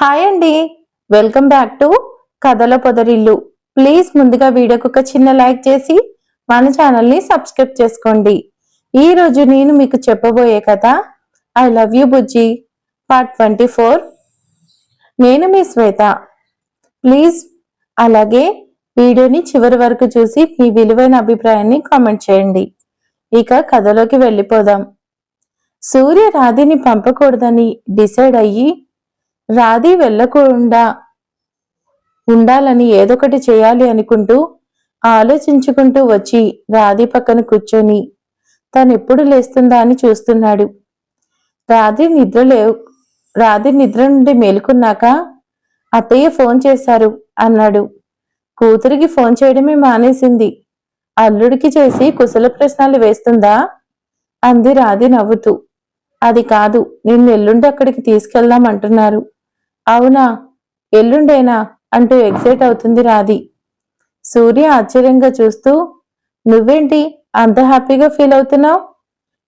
Hi అండి. Welcome back to కథల పొదరిల్లు. Please ముందుగా వీడియోకి ఒక చిన్న లైక్ చేసి మన ఛానల్ని సబ్స్క్రైబ్ చేసుకోండి. ఈ రోజు నేను మీకు చెప్పబోయే కథ I love you Bujji part twenty four నేను మీ శ్వేత. ప్లీజ్ అలాగే వీడియోని చివరి వరకు చూసి మీ విలువైన అభిప్రాయాన్ని కామెంట్ చేయండి. ఇక కథలోకి వెళ్ళిపోదాం. సూర్య రాధిని పంపకూడదని డిసైడ్ అయ్యి రాధి వెళ్ళకుండా ఉండాలని ఏదొకటి చేయాలి అనుకుంటూ ఆలోచించుకుంటూ వచ్చి రాధి పక్కన కూర్చొని తను ఎప్పుడు లేస్తుందా? అని చూస్తున్నాడు. రాధి నిద్ర లేవు రాధి నిద్ర నుండి మేలుకున్నాక అత్తయ్య ఫోన్ చేశారు అన్నాడు. కూతురికి ఫోన్ చేయడమే మానేసింది. అల్లుడికి చేసి కుశల ప్రశ్నలు వేస్తుందా? అంది రాధి నవ్వుతూ. అది కాదు నిన్ను ఎల్లుండి అక్కడికి తీసుకెళ్దాం అంటున్నారు. అవునా? ఎల్లుండేనా? అంటూ ఎగ్జైట్ అవుతుంది రాధి. సూర్య ఆశ్చర్యంగా చూస్తూ నువ్వేంటి అంత హ్యాపీగా ఫీల్ అవుతున్నావు?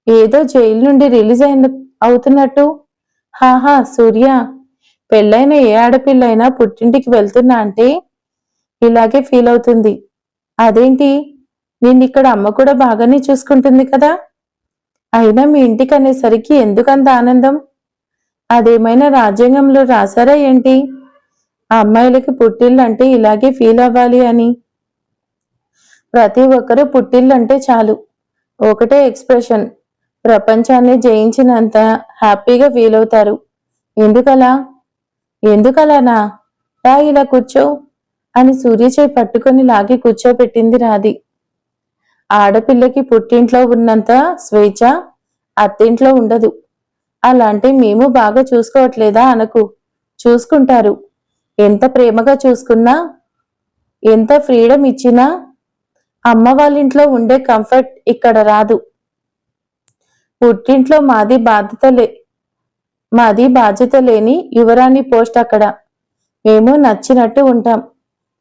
ఏదో జైలు నుండి రిలీజ్ అయిన అవుతున్నట్టు. హాహా సూర్య. పెళ్ళైన ఏ ఆడపిల్లైనా పుట్టింటికి వెళ్తున్నా అంటే ఇలాగే ఫీల్ అవుతుంది. అదేంటి? నేను ఇక్కడ అమ్మ కూడా బాగానే చూసుకుంటుంది కదా? అయినా మీ ఇంటికి అనేసరికి ఎందుకంత ఆనందం? అదేమైనా రాజ్యాంగంలో రాశారా ఏంటి? ఆ అమ్మాయిలకి పుట్టిళ్ళు అంటే ఇలాగే ఫీల్ అవ్వాలి అని. ప్రతి ఒక్కరూ పుట్టిళ్ళు అంటే చాలు. ఒకటే ఎక్స్ప్రెషన్ ప్రపంచాన్ని జయించినంత హ్యాపీగా ఫీల్ అవుతారు. ఎందుకలా? ఎందుకలానా? రా ఇలా కూర్చో అని సూర్యచేయి పట్టుకొని లాగి కూర్చోబెట్టింది రాధి. ఆడపిల్లకి పుట్టింట్లో ఉన్నంత స్వేచ్ఛ అత్తింట్లో ఉండదు. అలాంటి మేము బాగా చూసుకోవట్లేదా అనకు. చూసుకుంటారు. ఎంత ప్రేమగా చూసుకున్నా ఎంత ఫ్రీడమ్ ఇచ్చినా అమ్మ వాళ్ళ ఇంట్లో ఉండే కంఫర్ట్ ఇక్కడ రాదు. పుట్టింట్లో మాది బాధ్యత లే మాది బాధ్యత లేని యువరాణి పోస్ట్ అక్కడ. మేము నచ్చినట్టు ఉంటాం.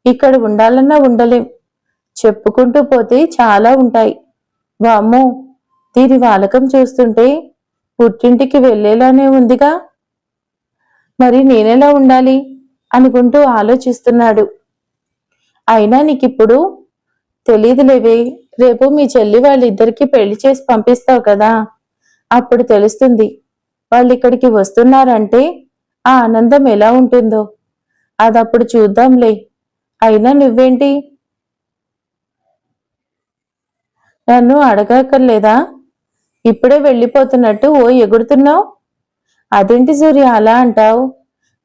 ఇక్కడ ఉండాలన్నా ఉండలేం. చెప్పుకుంటూ పోతే చాలా ఉంటాయి. వామ్మో దీని వాలకం చూస్తుంటే పుట్టింటికి వెళ్ళేలానే ఉందిగా. మరి నేనెలా ఉండాలి? అనుకుంటూ ఆలోచిస్తున్నాడు. అయినా నీకిప్పుడు తెలియదులేవే రేపు మీ చెల్లి వాళ్ళిద్దరికి పెళ్ళి చేసి పంపిస్తావు కదా. అప్పుడు తెలుస్తుంది. వాళ్ళు ఇక్కడికి వస్తున్నారంటే ఆ ఆనందం ఎలా ఉంటుందో. అదప్పుడు చూద్దాంలే. అయినా నువ్వేంటి? నన్ను అడగక్కర్లేదా? ఇప్పుడే వెళ్ళిపోతున్నట్టు ఓ ఎగురుతున్నావు? అదేంటి సూర్య అలా అంటావు?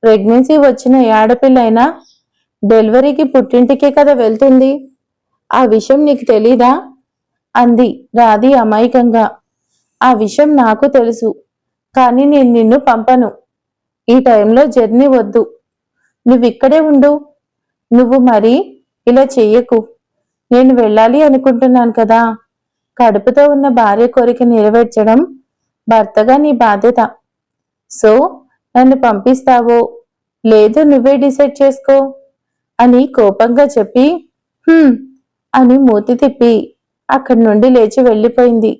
ప్రెగ్నెన్సీ వచ్చిన ఏ ఆడపిల్లైనా డెలివరీకి పుట్టింటికే కదా వెళ్తుంది. ఆ విషయం నీకు తెలీదా? అంది రాధి అమాయకంగా. ఆ విషయం నాకు తెలుసు కానీ నేను నిన్ను పంపను. ఈ టైంలో జర్నీ వద్దు. నువ్విక్కడే ఉండు. నువ్వు మరి ఇలా చెయ్యకు. నేను వెళ్ళాలి అనుకుంటున్నాను కదా. కడుపుతో ఉన్న భార్య కోరిక నెరవేర్చడం భర్తగా నీ బాధ్యత. సో నన్ను పంపిస్తావో? లేదు నువ్వే డిసైడ్ చేసుకో అని కోపంగా చెప్పి అని మూతి తిప్పి అక్కడి నుండి లేచి వెళ్ళిపోయింది.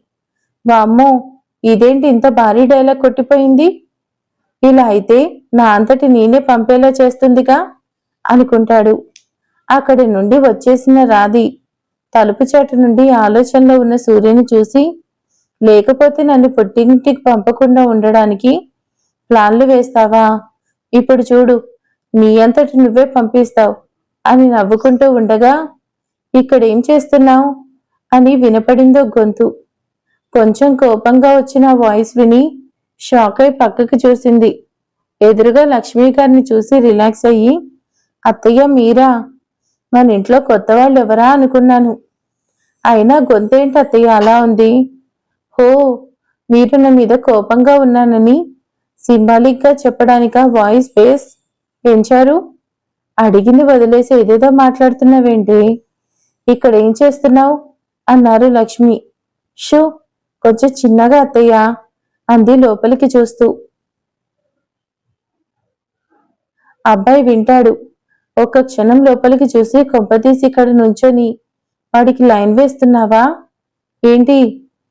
వామ్మో ఇదేంటి ఇంత భారీ డైలాగ్ కొట్టిపోయింది? ఇలా అయితే నా అంతటి నేనే పంపేలా చేస్తుందిగా? అనుకుంటాడు. అక్కడి నుండి వచ్చేసిన రాధి తలుపు చాటు నుండి ఆలోచనలో ఉన్న సూర్యుని చూసి లేకపోతే నన్ను పుట్టింటికి పంపకుండా ఉండడానికి ప్లాన్లు వేస్తావా? ఇప్పుడు చూడు నీ అంతటి నువ్వే పంపిస్తావు అని నవ్వుకుంటూ ఉండగా ఇక్కడేం చేస్తున్నావు? అని వినపడిందో గొంతు. కొంచెం కోపంగా వచ్చిన వాయిస్ విని షాక్ అయి పక్కకు చూసింది. ఎదురుగా లక్ష్మీ గారిని చూసి రిలాక్స్ అయ్యి అత్తయ్య మీరా? మన ఇంట్లో కొత్త వాళ్ళు ఎవరా అనుకున్నాను. అయినా గొంతేంటి అత్తయ్య అలా ఉంది? హో మీరు నా మీద కోపంగా ఉన్నానని సింబాలిక్గా చెప్పడానికా చెప్పడానిక వాయిస్ బేస్? పెంచారు అడిగింది వదిలేసి ఏదేదో మాట్లాడుతున్నావేంటి? ఇక్కడ ఏం చేస్తున్నావు? అన్నారు లక్ష్మి. షో కొంచెం చిన్నగా అత్తయ్య అంది లోపలికి చూస్తూ. అబ్బాయి వింటాడు. ఒక్క క్షణం లోపలికి చూసి కొంపతీసి ఇక్కడ నుంచొని వాడికి లైన్ వేస్తున్నావా? ఏంటి?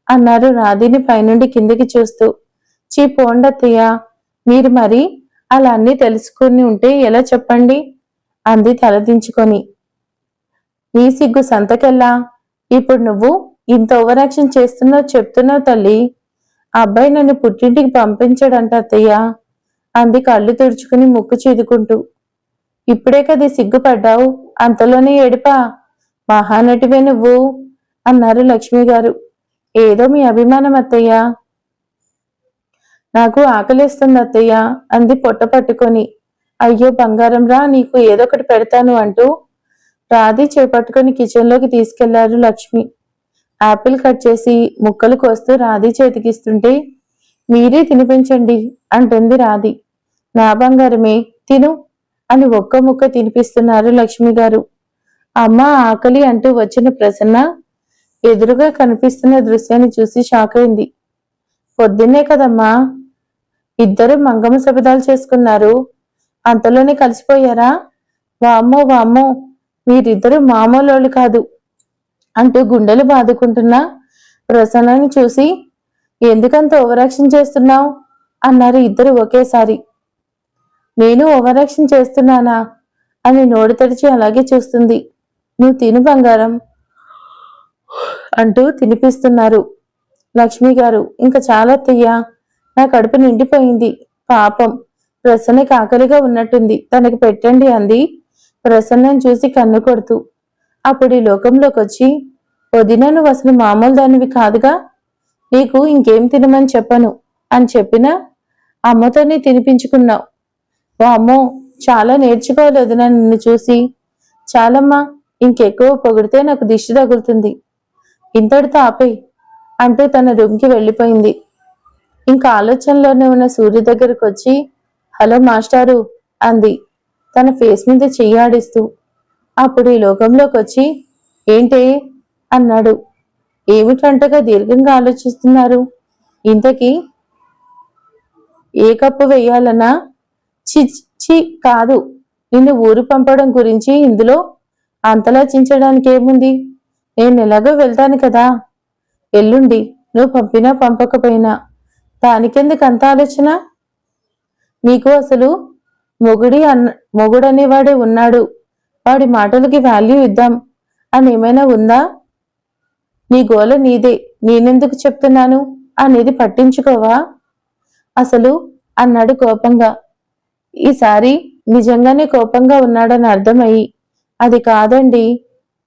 అన్నారు రాధిని పైనుండి కిందకి చూస్తూ. చీ పోండత్తయ్య మీరు మరి అలా అన్ని తెలుసుకుని ఉంటే ఎలా చెప్పండి? అంది తలదించుకొని నీ సిగ్గు సంతకెల్లా? ఇప్పుడు నువ్వు ఇంత ఓవరాక్షన్ చేస్తున్నావు చెప్తున్నావు తల్లి. అబ్బాయి నన్ను పుట్టింటికి పంపించాడంట అత్తయ్య. అంది కళ్ళు తుడుచుకుని ముక్కు చీదుకుంటూ. ఇప్పుడే కదా సిగ్గుపడ్డావు? అంతలోనే ఏడిపా? మహానటివే నువ్వు అన్నారు లక్ష్మి గారు ఏదో మీ అభిమానం అత్తయ్య. నాకు ఆకలిస్తుంది అత్తయ్య అంది పొట్ట పట్టుకొని. అయ్యో బంగారం రా నీకు ఏదో ఒకటి పెడతాను అంటూ రాధి చేపట్టుకొని కిచెన్లోకి తీసుకెళ్ళారు లక్ష్మి. ఆపిల్ కట్ చేసి ముక్కలు కోస్తూ రాధి చేతికిస్తుంటే మీరే తినిపించండి అంటుంది రాధి. నా బంగారమే తిను అని ఒక్క ముక్క తినిపిస్తున్నారు లక్ష్మి గారు. అమ్మ ఆకలి అంటూ వచ్చిన ప్రసన్న ఎదురుగా కనిపిస్తున్న దృశ్యాన్ని చూసి షాక్ అయింది. పొద్దున్నే కదమ్మా ఇద్దరు మంగమ్మ శబదాలు చేసుకున్నారు. అంతలోనే కలిసిపోయారా? వామ్మో వామ్మో మీరిద్దరు మామూలు కాదు అంటూ గుండెలు బాదుకుంటున్న ప్రసన్నని చూసి ఎందుకంత ఓవరాక్షన్ చేస్తున్నావు? అన్నారు ఇద్దరు ఒకేసారి. నేను ఓవరాక్షన్ చేస్తున్నానా? అని నోడు తెరిచి అలాగే చూస్తుంది. నువ్వు తిను బంగారం అంటూ తినిపిస్తున్నారు లక్ష్మి గారు. ఇంకా చాలా అత్తయ్యా నా కడుపు నిండిపోయింది. పాపం ప్రసన్నకి ఆకలిగా ఉన్నట్టుంది. తనకి పెట్టండి అంది. ప్రసన్నం చూసి కన్ను కొడుతూ. అప్పుడు ఈ లోకంలోకి వచ్చి వదిన నువ్వు అసలు మామూలు దానివి కాదుగా? నీకు ఇంకేం తినమని చెప్పను అని చెప్పినా అమ్మతోనే తినిపించుకున్నావు. వామ్మో చాలా నేర్చుకోవాలి వదినా నిన్ను చూసి. చాలమ్మా ఇంకెక్కువ పొగిడితే నాకు దిష్టి తగులుతుంది. ఇంతటితో ఆపేయ్ అంటూ తన రూమ్కి వెళ్ళిపోయింది. ఇంకా ఆలోచనలోనే ఉన్న సూర్య దగ్గరకు వచ్చి హలో మాస్టారు అంది. తన ఫేస్ మీద చెయ్యాడిస్తూ అప్పుడు ఈ లోకంలోకి వచ్చి ఏంటే? అన్నాడు. ఏమిటంటగా దీర్ఘంగా ఆలోచిస్తున్నారు? ఇంతకీ ఏ కప్పు వేయాలన్నా చిచ్చి కాదు. నిన్ను ఊరు పంపడం గురించి ఇందులో అంతలా చించడానికి ఏముంది? నేను ఎలాగో వెళ్తాను కదా. ఎల్లుండి నువ్వు పంపినా పంపకపోయినా. దానికెందుకు అంత ఆలోచన? నీకు అసలు మొగుడి అన్న మొగుడనేవాడే ఉన్నాడు. వాడి మాటలకి వాల్యూ ఇద్దాం. అని ఏమైనా ఉందా? నీ గోల నీదే. నేనెందుకు చెప్తున్నాను? అనేది పట్టించుకోవా? అసలు అన్నాడు కోపంగా. ఈసారి నిజంగానే కోపంగా ఉన్నాడని అర్థమయ్యి అది కాదండి.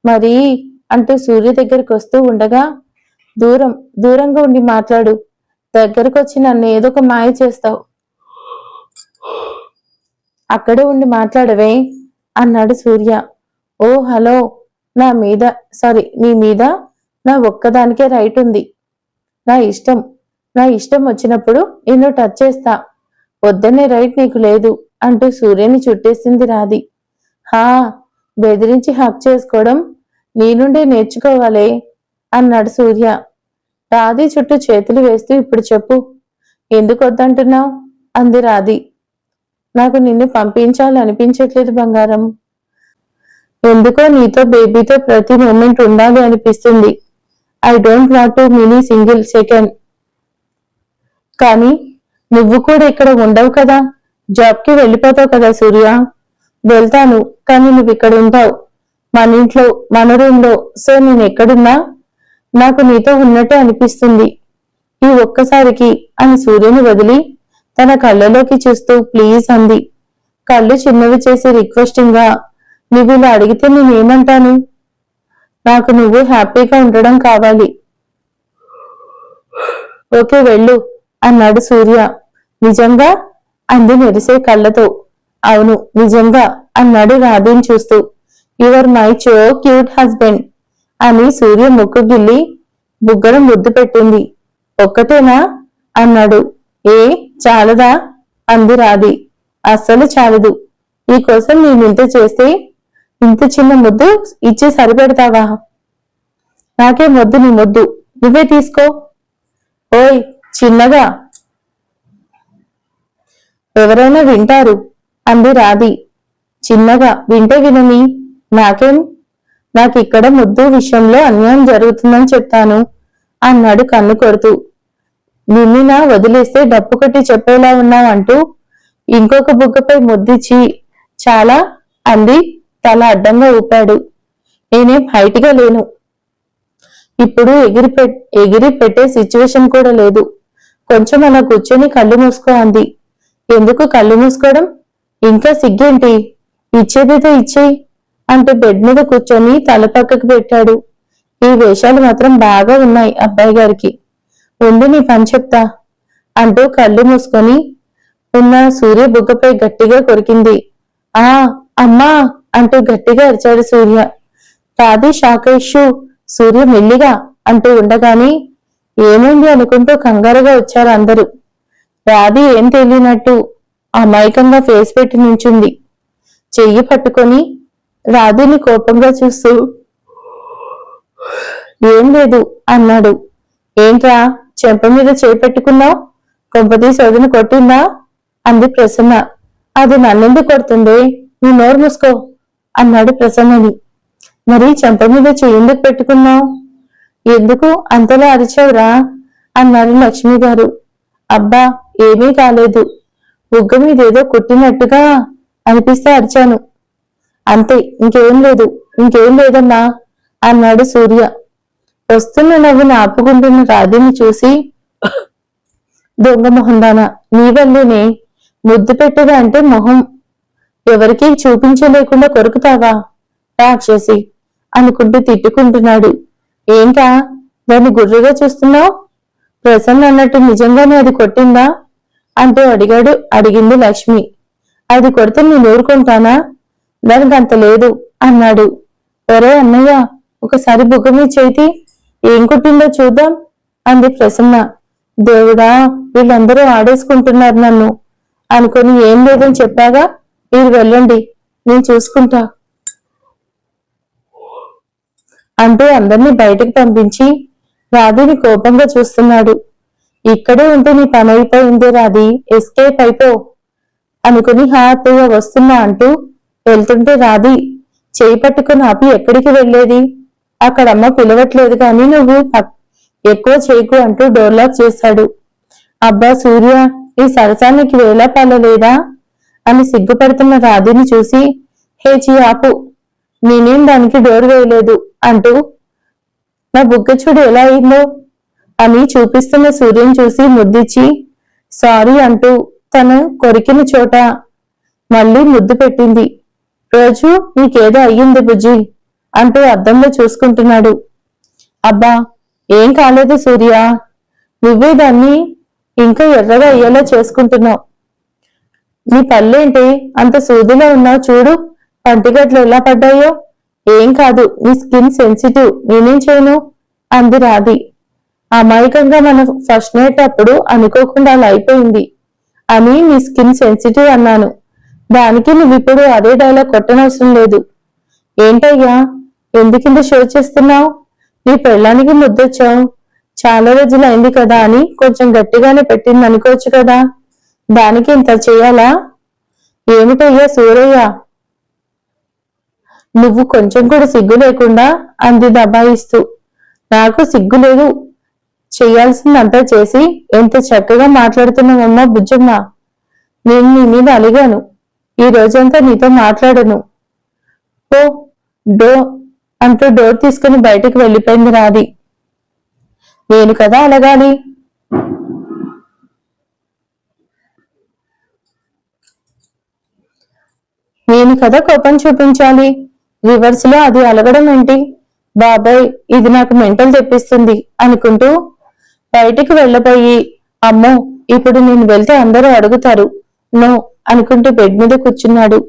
మరి అంటూ సూర్య దగ్గరికి వస్తూ ఉండగా దూరం దూరంగా ఉండి మాట్లాడు. దగ్గరకు వచ్చి నన్ను ఏదో ఒక మాయ చేస్తావు. అక్కడే ఉండి మాట్లాడవే అన్నాడు సూర్య. ఓ హలో నా మీద సారీ నీ మీద నా ఒక్కదానికే రైట్ ఉంది. నా ఇష్టం నా ఇష్టం వచ్చినప్పుడు నిన్ను టచ్ చేస్తా. వద్దనే రైట్ నీకు లేదు అంటూ సూర్యని చుట్టేసింది రాధి. హా బెదిరించి హక్ చేసుకోవడం నీ నుండే నేర్చుకోవాలే అన్నాడు సూర్య. రాధి చుట్టూ చేతులు వేస్తూ ఇప్పుడు చెప్పు. ఎందుకు వద్దంటున్నావు? అంది రాధి. నాకు నిన్ను పంపించాలనిపించట్లేదు బంగారం. ఎందుకో నీతో బేబీతో ప్రతి మూమెంట్ ఉండాలి అనిపిస్తుంది. I don't want to mini single second. కానీ నువ్వు కూడా ఇక్కడ ఉండవు కదా? జాబ్కి వెళ్ళిపోతావు కదా సూర్య? వెళ్తాను కానీ నువ్వు ఇక్కడ ఉంటావు మన ఇంట్లో మన రూమ్లో సో నేను ఎక్కడున్నా? నాకు నీతో ఉన్నట్టే అనిపిస్తుంది. ఈ ఒక్కసారికి అని సూర్యుని వదిలి తన కళ్ళలోకి చూస్తూ ప్లీజ్ అంది. కళ్ళు చిన్నవి చేసి రిక్వెస్టింగ్గా నువ్వు ఇలా అడిగితే నేనేమంటాను నాకు నువ్వు హ్యాపీగా ఉండడం కావాలి. ఓకే వెళ్ళు. అన్నాడు సూర్య. నిజంగా? అంది మెరిసే కళ్ళతో. అవును నిజంగా అన్నాడు రాధేని చూస్తూ. Your my so cute husband అని సూర్య ముక్కు గిల్లి బుగ్గడం ముద్దు పెట్టింది. ఒక్కటేనా? అన్నాడు. ఏ చాలదా? అంది రాధి అస్సలు చాలదు. ఈ కోసం నేను ఇంత చేస్తే ఇంత చిన్న ముద్దు ఇచ్చి సరిపెడతావా? నాకే ముద్దు నీ ముద్దు. నువ్వే తీసుకో. ఓయ్ చిన్నగా. ఎవరైనా వింటారు అంది రాధి. చిన్నగా వింటే వినని నాకేం? నాకు ఇక్కడ ముద్దు విషయంలో అన్యాయం జరుగుతుందని చెప్తాను అన్నాడు కన్ను కొడుతూ. నిన్నినా వదిలేస్తే డప్పు కట్టి చెప్పేలా ఉన్నావంటూ ఇంకొక బుగ్గపై ముద్దిచ్చి చాలా అంది. తల అడ్డంగా ఊపాడు. నేనేం హైట్గా లేను. ఇప్పుడు ఎగిరి పెట్ ఎగిరి పెట్టే సిచ్యువేషన్ కూడా లేదు. కొంచెం అలా కూర్చొని కళ్ళు మూసుకో అంది. ఎందుకు కళ్ళు మూసుకోవడం? ఇంకా సిగ్గేంటి? ఇచ్చేదేదో ఇచ్చేయి అంటూ బెడ్ మీద కూర్చొని తల పక్కకు పెట్టాడు. ఈ వేషాలు మాత్రం బాగా ఉన్నాయి అబ్బాయి గారికి. ఉండి నీ పని చెప్తా అంటూ కళ్ళు మూసుకొని ఉన్న సూర్య బుగ్గపై గట్టిగా కొరికింది. ఆ అమ్మా అంటూ గట్టిగా అరిచాడు సూర్య. రాధి షాకేషు సూర్య మెల్లిగా అంటూ ఉండగానే ఏమైంది అనుకుంటూ కంగారుగా వచ్చారు అందరూ. రాధి ఏం తెలియనట్టు అమాయకంగా ఫేస్ పెట్టి నించుంది చెయ్యి పట్టుకొని రాధిని కోపంగా చూస్తూ ఏం లేదు అన్నాడు. ఏంట్రా చెంప మీద చేయి పెట్టుకున్నావు? కొంపతీసి కొట్టిందా? అంది ప్రసన్న. అది నన్నెందుకు కొడుతుంది? నీ నోరు మూసుకో అన్నాడు ప్రసన్నని. మరి చెంప మీద చెయ్యి ఎందుకు పెట్టుకున్నావు? ఎందుకు అంతలా అరిచావురా? అన్నారు లక్ష్మి గారు అబ్బా ఏమీ కాలేదు. బుగ్గ మీదేదో కొట్టినట్టుగా కుట్టినట్టుగా అనిపిస్తే అరిచాను. అంతే ఇంకేం లేదు ఇంకేం లేదమ్మా అన్నాడు సూర్య. వస్తున్న నవ్వును ఆపుకుంటున్న రాధిని చూసి దొంగ మొహందాన? నీ వల్లేనే ముద్దు పెట్టదా అంటే మొహం. ఎవరికీ చూపించలేకుండా కొరుకుతావా? రాక్షసి అనుకుంటూ తిట్టుకుంటున్నాడు. ఏంటా? దాన్ని గుర్రుగా చూస్తున్నావు? ప్రసన్న అన్నట్టు నిజంగానే అది కొట్టిందా? అంటూ అడిగాడు అడిగింది లక్ష్మి. అది కొడితే నేను ఊరుకుంటానా? దానికి అంత లేదు అన్నాడు. ఒరే అన్నయ్య ఒకసారి బుగ్గ మీ చేతి ఏం కొట్టిందో చూద్దాం అంది ప్రసన్న. దేవుడా వీళ్ళందరూ ఆడేసుకుంటున్నారు నన్ను. అనుకుని ఏం లేదని చెప్పాగా మీరు వెళ్ళండి నేను చూసుకుంటా. అంటూ అందరినీ బయటకు పంపించి రాధిని కోపంగా చూస్తున్నాడు. ఇక్కడే ఉంటే నీ పని అయిపోయింది రాధి ఎస్కేప్ అయిపో అనుకుని హాయిగా వస్తున్నా అంటూ వెళ్తుంటే రాధి చేయి పట్టుకుని ఆపి ఎక్కడికి వెళ్ళేది? అక్కడ అమ్మ పిలవట్లేదు కానీ నువ్వు ఎక్కువ చేయకు అంటూ డోర్ లాక్ చేశాడు అబ్బా సూర్య ఈ సరసానికి వేలా పాలలేదా? అని సిగ్గుపడుతున్న రాధిని చూసి హే చీ ఆపు. నేనేం దానికి డోర్ వేయలేదు. అంటూ నా బుగ్గ చూడు ఎలా అయిందో అని చూపిస్తున్న సూర్యుని చూసి ముద్దిచ్చి సారీ అంటూ తను కొరికిన చోట మళ్ళీ ముద్దు పెట్టింది. రోజు నీకేదో అయ్యింది బుజ్జి అంటూ అద్దంలో చూసుకుంటున్నాడు. అబ్బా ఏం కాలేదు సూర్య. నువ్వే దాన్ని ఇంకా ఎర్రగా అయ్యేలా చేసుకుంటున్నావు. నీ పళ్ళేంటి? అంత సూదిలో ఉన్నావు చూడు. పంటిగట్లు ఎలా పడ్డాయో? ఏం కాదు నీ స్కిన్ సెన్సిటివ్ నేనేం చేయను? అంది రాధి. అమాయకంగా మనం ఫస్ట్ నైట్ అప్పుడు అనుకోకుండా అలా అయిపోయింది. అని నీ స్కిన్ సెన్సిటివ్ అన్నాను. దానికి నువ్వు ఇప్పుడు అదే డైలాగ్ కొట్టనవసరం లేదు. ఏంటయ్యా? ఎందుకింత షో చేస్తున్నావు? నీ పెళ్ళానికి ముద్దొచ్చావు. చాలా రోజులు అయింది కదా అని కొంచెం గట్టిగానే పెట్టింది అనుకోవచ్చు కదా. దానికి ఇంత చేయాలా? ఏమిటయ్యా సూరయ్య? నువ్వు కొంచెం కూడా సిగ్గు లేకుండా అంది దబాయిస్తూ. నాకు సిగ్గు లేదు. చేయాల్సిందంతా చేసి ఎంత చక్కగా మాట్లాడుతున్నావమ్మా బుజ్జమ్మ. నేను నీ మీద అలిగాను. ఈ రోజంతా నీతో మాట్లాడను. ఓ డో అంటూ డోర్ తీసుకుని బయటకు వెళ్ళిపోయింది రాది నేను కదా అలగాలి? నేను కదా కోపం చూపించాలి? రివర్స్లో అది అలగడం ఏంటి? బాబాయ్ ఇది నాకు మెంటల్ తెప్పిస్తుంది అనుకుంటూ బయటికి వెళ్ళబోయి అమ్మో ఇప్పుడు నేను వెళ్తే అందరూ అడుగుతారు నో అనుకుంటూ బెడ్ మీద కూర్చున్నాడు.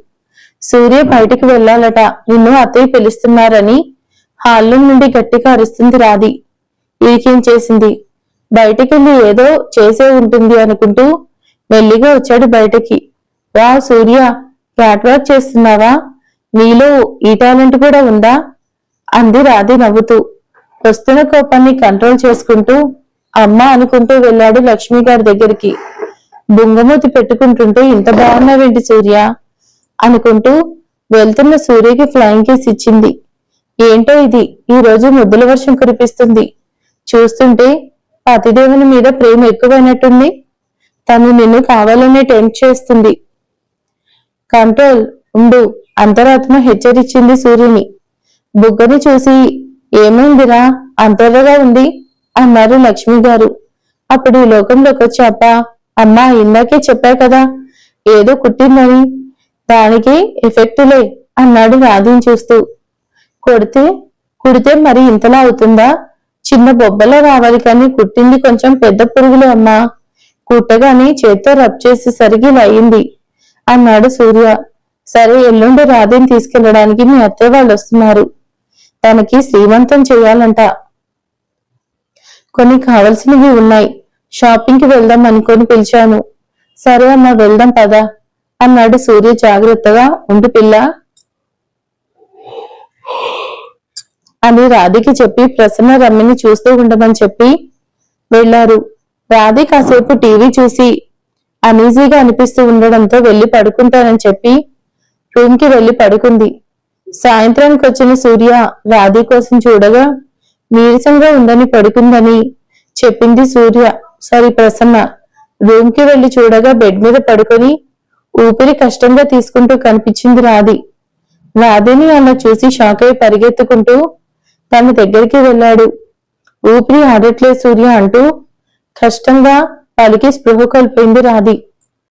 సూర్య బయటికి వెళ్ళాలట నిన్ను అత్తయ్య పిలుస్తున్నారని హాల్లో నుండి గట్టిగా అరుస్తుంది రాది ఈకేం చేసింది? బయటికెళ్ళి ఏదో చేసే ఉంటుంది అనుకుంటూ మెల్లిగా వచ్చాడు బయటకి. వా సూర్య క్యాట్ వాక్ చేస్తున్నావా? నీలో ఈ టాలెంట్ కూడా ఉందా? అంది రాధి నవ్వుతూ. వస్తున్న కోపాన్ని కంట్రోల్ చేసుకుంటూ అమ్మ అనుకుంటూ వెళ్ళాడు లక్ష్మి గారి దగ్గరికి. బుంగమూతి పెట్టుకుంటుంటే ఇంత బాగున్నావేంటి సూర్య? అనుకుంటూ వెళ్తున్న సూర్యకి ఫ్లయింగ్ కేస్ ఇచ్చింది. ఏంటో ఇది? ఈ రోజు ముద్దుల వర్షం కురిపిస్తుంది. చూస్తుంటే పతిదేవుని మీద ప్రేమ ఎక్కువైనట్టుంది. తను నిన్ను కావాలనే టెంప్ట్ చేస్తుంది. కంట్రోల్ ఉండు. అంతరాత్మ హెచ్చరించింది సూర్యుని. బుగ్గని చూసి ఏమైందిరా? అంతరగా ఉంది? అన్నారు లక్ష్మి గారు అప్పుడు ఈ లోకంలోకి వచ్చాప? అమ్మా ఇందాకే చెప్పా కదా. ఏదో కుట్టిందని. దానికి ఎఫెక్టులే అన్నాడు రాధిని చూస్తూ. కొడితే? కుడితే మరి ఇంతలా అవుతుందా? చిన్న బొబ్బలో రావాలి కానీ కుట్టింది కొంచెం పెద్ద పురుగులు అమ్మా. కుట్టగాని చేత్తో రబ్ చేసేసరికి ఇలా అయింది అన్నాడు సూర్య. సరే ఎల్లుండి రాధిని తీసుకెళ్ళడానికి మీ అత్తయ్య వాళ్ళు వస్తున్నారు. తనకి శ్రీమంతం చేయాలంట. కొన్ని కావలసినవి ఉన్నాయి. షాపింగ్కి వెళ్దాం అనుకొని పిలిచాను. సరే అమ్మా వెళ్దాం పదా. అన్నాడు సూర్య జాగ్రత్తగా. ఉండు పిల్ల. అని రాధికి చెప్పి ప్రసన్న రమ్మిని చూస్తూ ఉండమని చెప్పి వెళ్ళారు రాధి కాసేపు టీవీ చూసి అనీజీగా అనిపిస్తూ ఉండడంతో వెళ్ళి పడుకుంటానని చెప్పి రూమ్కి వెళ్ళి పడుకుంది. సాయంత్రానికి వచ్చిన సూర్య రాధి కోసం చూడగా నీరసంగా ఉందని పడుకుందని చెప్పింది సూర్య. సారీ ప్రసన్న. రూమ్కి వెళ్ళి చూడగా బెడ్ మీద పడుకొని ఊపిరి కష్టంగా తీసుకుంటూ కనిపించింది రాధి రాధిని అలా చూసి షాక్ అయి పరిగెత్తుకుంటూ తన దగ్గరికి వెళ్ళాడు. ఊపిరి ఆడట్లే సూర్య అంటూ కష్టంగా పలికి స్పృహ కోల్పోయింది రాధి